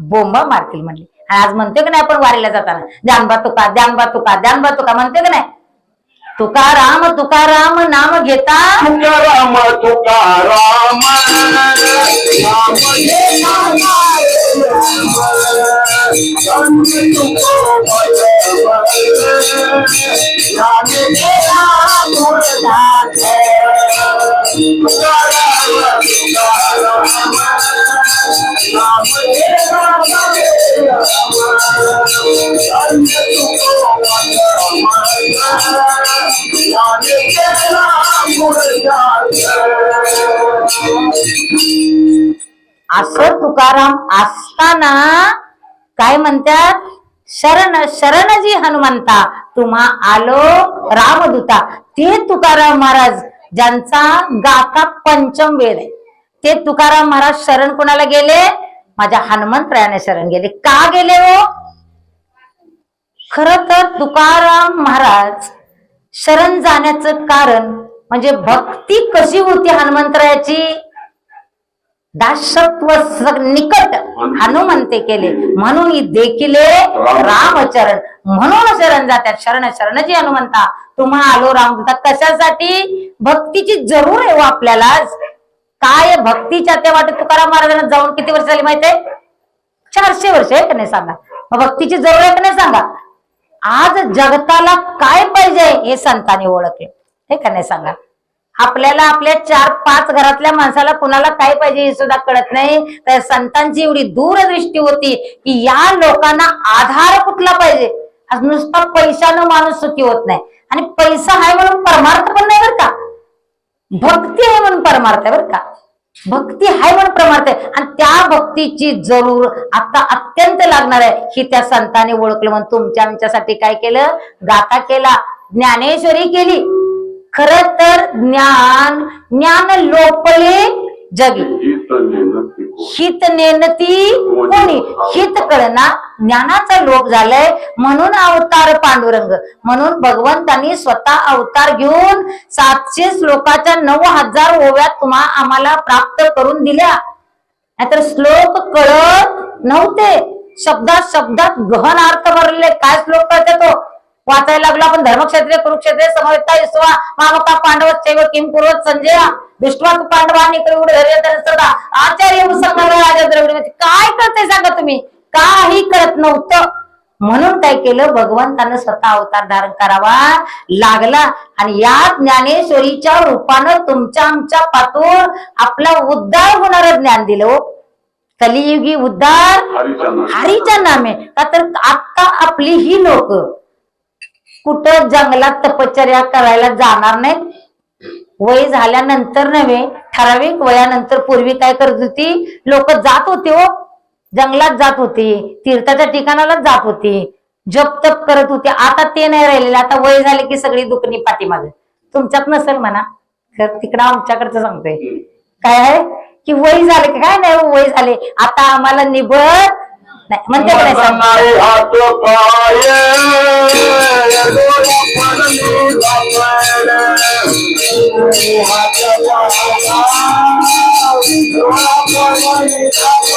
बोंबा मारतील म्हणली. आणि आज म्हणते की नाही आपण वारीला जाताना? जानबा तुका जानबा तुका जानबा तुका म्हणते की नाही? तुकाराम तुकाराम नाम घेता. तुकाराम तुकाराम नाम घेता. असं तुकाराम असताना काय म्हणतात? शरण शरणजी हनुमंता तुम्हा आलो रामदूता. ते तुकाराम महाराज ज्यांचा गाता पंचम वेद आहे. ते तुकाराम महाराज शरण कोणाला गेले? माझ्या हनुमंतरायाने शरण गेले. का गेले हो? खर तर तुकाराम महाराज शरण जाण्याचं कारण म्हणजे भक्ती कशी होती हनुमंतरायाची? दासत्व निकट हनुमंते केले. म्हणून देखील देखिले रामचरण. म्हणून शरण जातात. शरण शरणजी हनुमंता. तुम्हा आलो रामदूता कशासाठी? भक्तीची जरूर आहे हो आपल्याला. काय भक्तीच्या त्या वाटत तुकाराम महाराजांना जाऊन किती वर्ष झाली माहितीये चारशे वर्ष आहे का नाही सांगा? मग भक्तीची जरूर आहे का नाही सांगा? आज जगताला काय पाहिजे हे संतांनी ओळखले. हे का नाही सांगा? आपल्याला आपल्या चार पाच घरातल्या माणसाला कुणाला काय पाहिजे हे सुद्धा कळत नाही. तर संतांची एवढी दूरदृष्टी होती की या लोकांना आधार कुठला पाहिजे? आज नुसता पैशानं माणूस सुखी होत नाही. आणि पैसा आहे म्हणून परमार्थ पण नाही बरं का? भक्ती आहे म्हणून परमार्थ आहे बरं का? भक्ती आहे म्हणून परमार्थ आहे. आणि त्या भक्तीची जरूर आता अत्यंत लागणार आहे. ही त्या संतांनी ओळखलं म्हणून तुमच्या आमच्यासाठी काय केलं? गाथा केला. ज्ञानेश्वरी केली. खर तर ज्ञान ज्ञान लोपले जगी. हित नेनती हित कोणी? हित कळना ज्ञानाचा लोप झालाय. म्हणून अवतार पांडुरंग म्हणून भगवंतांनी स्वतः अवतार घेऊन सातशे श्लोकाच्या नऊ हजार ओव्या तुम्हा आम्हाला प्राप्त करून दिल्या. नाहीतर श्लोक कळत नव्हते. शब्दात शब्दात गहन अर्थ भरलेले काय श्लोक कळते तो? वाचायला लागलो आपण. धर्मक्षेत्रे कुरुक्षेत्रे समवेता इसवा मामका पांडव शैव किम पूर्वत संजय. तू पांडवांनी सदा आचार्य मुसलमान राजा द्रविड काय कळतंय सांगा तुम्ही? काही कळत नव्हतं. म्हणून काय केलं? भगवंतानं स्वतः अवतार धारण करावा लागला. आणि या ज्ञानेश्वरीच्या रूपानं तुमच्या आमच्या पातूर आपला उद्धार होणारं ज्ञान दिलं हो. कलियुगी उद्धार. हरीच्या नामे. का तर आता आपली ही लोक कुठं जंगलात तपश्चर्या करायला जाणार नाहीत? वय झाल्यानंतर नव्हे ठराविक वयानंतर पूर्वी काय करत होती? लोक जात होते हो. जंगलात जात होती. तीर्थाच्या ठिकाणाला जात होती. जप तप करत होते. आता ते नाही राहिलेले. आता वय झाले की सगळी दुखणी पाठीमागे. तुमच्यात नसेल म्हणा. तर तिकडं आमच्याकडचं सांगतोय. काय आहे? की वय झाले काय नाही हो, वय झाले. आता आम्हाला निबळ नाही. म्हणते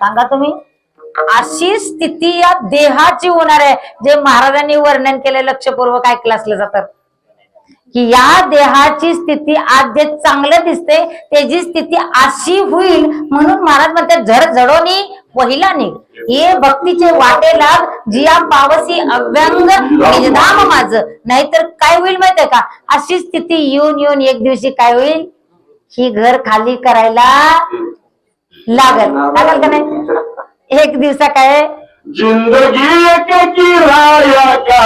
सांगा तुम्ही. अशी स्थिती या देहाची होणार आहे. जे महाराजांनी वर्णन केले लक्षपूर्वक ऐकलं असलं जातं. की या देहाची स्थिती आज जे चांगलं दिसते त्याची स्थिती अशी होईल म्हणून महाराज म्हणते झड झडोनी पहिला निघ. हे भक्तीचे वाटे लाग जिया पावसी अव्यंग निजधाम माझ. नाहीतर काय होईल माहितीये का? अशी स्थिती येऊन येऊन एक दिवशी काय होईल? ही घर खाली करायला लागल. लागल का नाही? एक दिवसा काय? जिंदगी एक किराया का